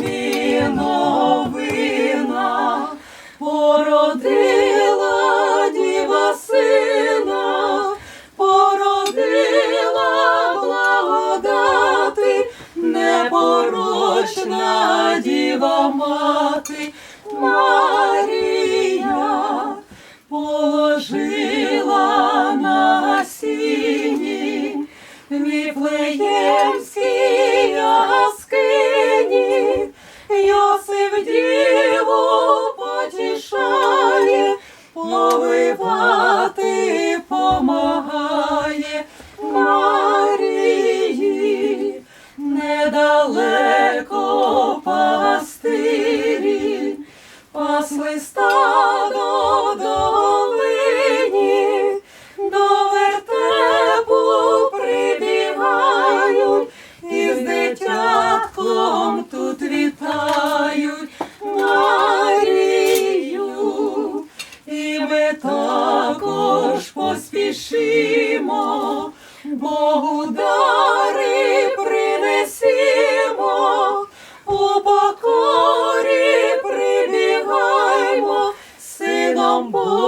тобі новина, породила діва сина, породила благодати, непорочна діва мати, Марія положила на сіні Віфлеємській повивати помагає. Марії, недалеко пастирі, пасли стадо поспішимо, Богу дари принесімо, у покорі прибігаймо, сином Божим.